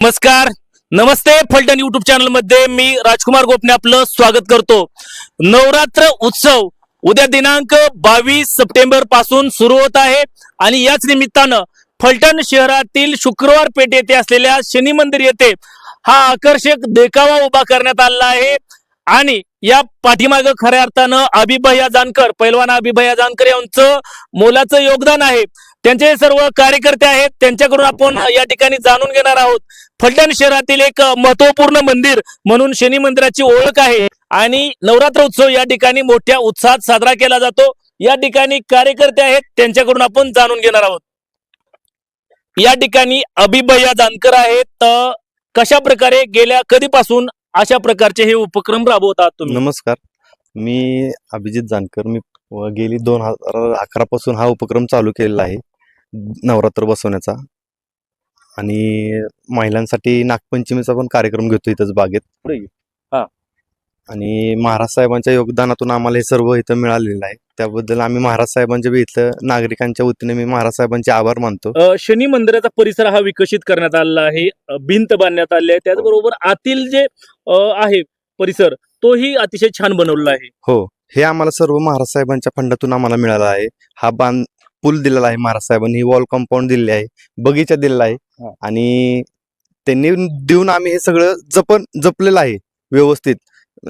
नमस्कार. नमस्ते. फलटण युट्यूब चॅनलमध्ये मी राजकुमार गोपने आपलं स्वागत करतो. नवरात्र उत्सव उद्या दिनांक बावीस सप्टेंबरपासून सुरू होत आहे आणि याच निमित्तानं फलटण शहरातील शुक्रवार पेठ येथे असलेल्या शनी मंदिर येथे हा आकर्षक देखावा उभा करण्यात आला आहे. आणि या पाठीमाग खऱ्या अर्थानं अभिभया जानकर पैलवान अभिभया जानकर यांचं मोलाचं योगदान आहे. त्यांचे सर्व कार्यकर्ते आहेत. त्यांच्याकडून आपण या ठिकाणी जाणून घेणार आहोत. फलटण शहरातील एक महत्त्वपूर्ण मंदिर म्हणून शनी मंदिराची ओळख आहे आणि नवरात्र उत्सव या ठिकाणी मोठ्या उत्साहात साजरा केला जातो. या ठिकाणी कार्यकर्ते आहेत. त्यांच्याकडून आपण जाणून घेणार आहोत. या ठिकाणी अभिभया जानकर आहेत. कशा प्रकारे गेल्या कधीपासून अशा प्रकारचे हे उपक्रम राबवत आहात तुम्ही. नमस्कार. मी अभिजित जानकर. मी गेली दोन हजार अकरा पासून हा उपक्रम चालू केलेला आहे. नवरात्र बसवण्याचा. आणि महिलांसाठी नागपंचमीचा पण कार्यक्रम घेतो इथंच बागेत. पुढे आणि महाराज साहेबांच्या योगदानातून आम्हाला हे सर्व इथं मिळालेलं आहे. त्याबद्दल आम्ही महाराज साहेबांच्या बी इथलं नागरिकांच्या वतीने मी महाराज साहेबांचे आभार मानतो. अ, शनी मंदिराचा परिसर हा विकसित करण्यात आलेला आहे अ, भिंत बांधण्यात आली आहे. त्याचबरोबर आतील जे अ, आहे परिसर तोही अतिशय छान बनवलेला आहे. हो हे आम्हाला सर्व महाराज साहेबांच्या फंडातून आम्हाला मिळाला आहे. हा बांध पूल दिलेला आहे महाराज साहेबांनी वॉल कंपाऊंड दिलेली आहे बगीचा दिलेला आहे. हा. आणि त्यांनी देऊन आम्ही हे सगळं जपन जपलेलं आहे व्यवस्थित.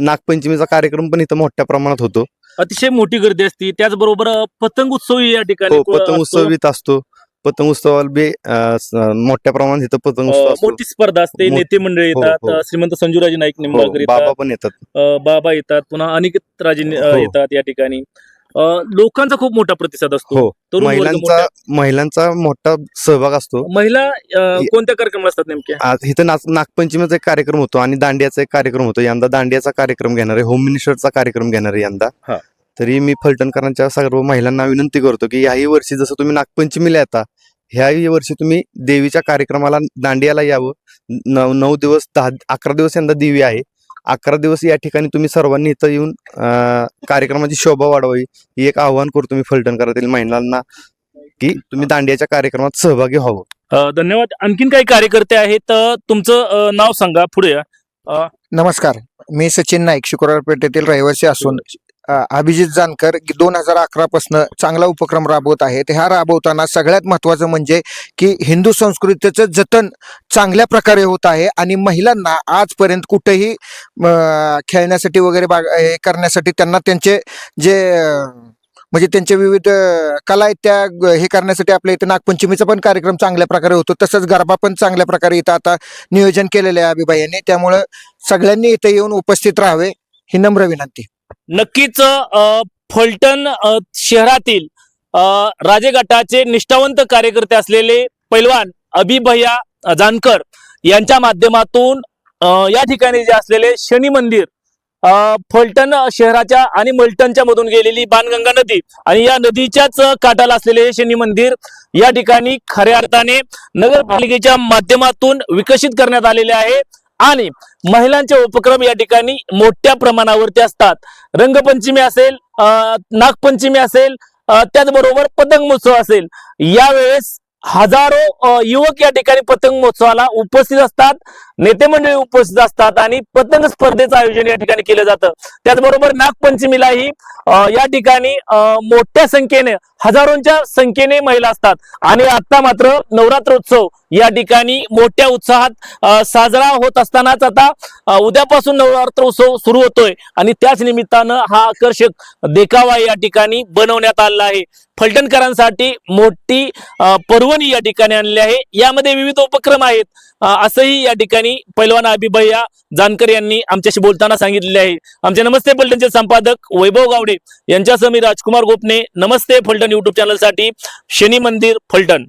नागपंचमीचा कार्यक्रम पण इथं मोठ्या प्रमाणात होतो. अतिशय मोठी गर्दी असते. त्याचबरोबर पतंग उत्सव या ठिकाणी हो पतंग. उत्सव इथं असतो. पतंग उत्सवाला बी अं, स- मोठ्या प्रमाणात इथं पतंग अ, उत्सव असतो. मोठी स्पर्धा असते. नेते मंडळी हो, येतात. हो. अ, श्रीमंत संजूराजे नाईक हो, निंबाळकर बाबा पण येतात. अ, बाबा येतात. पुन्हा अनिकेत राजे नि- अ, हो. येतात या ठिकाणी. लोकांचा खूप मोठा प्रतिसाद असतो. हो. महिलांचा महिलांचा मोठा सहभाग असतो. महिला कोणत्या कार्यक्रम असतात नेमके आज इथं नागपंचमीचा एक कार्यक्रम होतो आणि दांडियाचा एक कार्यक्रम होतो. यंदा दांडियाचा कार्यक्रम घेणार आहे. होम मिनिस्टरचा कार्यक्रम घेणार आहे यंदा. हा. तरी मी फलटणकरांच्या सर्व महिलांना विनंती करतो की याही वर्षी जसं तुम्ही नागपंचमीला येता ह्याही वर्षी तुम्ही देवीच्या कार्यक्रमाला दांडियाला यावं. नऊ नऊ दिवस दहा अकरा दिवस यंदा देवी आहे. अकरा दिवस या ठिकाणी तुम्ही सर्वांनी इथं येऊन कार्यक्रमाची शोभा वाढवावी ही एक आव्हान करतो मी फलटणकरातील महिलांना की तुम्ही दांडियाच्या कार्यक्रमात सहभागी व्हावं. धन्यवाद. आणखीन काही कार्यकर्ते आहेत तुमचं नाव सांगा पुढे. नमस्कार. मी सचिन नाईक शुक्रवार पेठेतील रहिवासी असून अभिजित जानकर दोन हजार अकरा पासन चांगला उपक्रम राबवत आहेत. ह्या राबवताना सगळ्यात महत्वाचं म्हणजे की हिंदू संस्कृतीचं जतन चांगल्या प्रकारे होत आहे आणि महिलांना आजपर्यंत कुठेही खेळण्यासाठी वगैरे बाग हे करण्यासाठी त्यांना त्यांचे जे म्हणजे त्यांचे विविध कला आहेत त्या हे करण्यासाठी आपल्या इथे नागपंचमीचा पण कार्यक्रम चांगल्या प्रकारे होतो. तसंच गरबा पण चांगल्या प्रकारे इथं आता नियोजन केलेलं आहे अभिबाईंनी त्यामुळं सगळ्यांनी इथं येऊन उपस्थित राहावे ही नम्र विनंती. नक्कीच अ, फलटण शहरातील अ, राजे गटाचे निष्ठावंत कार्यकर्ते असलेले पैलवान अभिभया जानकर यांच्या माध्यमातून या ठिकाणी जे असलेले शनी मंदिर अ, फलटण शहराच्या आणि मलटणच्या मधून गेलेली बाणगंगा नदी आणि या नदीच्याच काठाला असलेले हे शनी मंदिर या ठिकाणी खऱ्या अर्थाने नगरपालिकेच्या माध्यमातून विकसित करण्यात आलेले आहे. आणि महिलांचे उपक्रम या ठिकाणी मोठ्या प्रमाणावरती असतात. रंगपंचमी असेल नागपंचमी असेल त्याचबरोबर पतंग महोत्सव असेल. यावेळेस हजारो युवक या ठिकाणी पतंग महोत्सवाला उपस्थित असतात. नेते मंडळी उपस्थित असतात आणि पतंग स्पर्धेचं आयोजन या ठिकाणी केलं जातं. त्याचबरोबर नागपंचमीलाही या ठिकाणी मोठ्या संख्येने हजारोंच्या संख्येने महिला असतात. आणि आता मात्र नवरात्र उत्सव या ठिकाणी मोठ्या उत्साहात साजरा होत असतानाच आता उद्यापासून नवरात्र उत्सव सुरू होतोय. आणि त्याच निमित्तानं हा आकर्षक देखावा या ठिकाणी बनवण्यात आलेला आहे. फलटणकरांसाठी मोठी पर्वणी या ठिकाणी आणली आहे. यामध्ये विविध उपक्रम आहेत. असंही या ठिकाणी पैलवान अभिभया जानकर यांनी आमच्याशी बोलताना सांगितलेले आहे. आमचे नमस्ते फलटणचे संपादक वैभव गावडे यांच्यासह मी राजकुमार गोपने. नमस्ते फलटण युट्यूब चॅनलसाठी शनी मंदिर फलटण.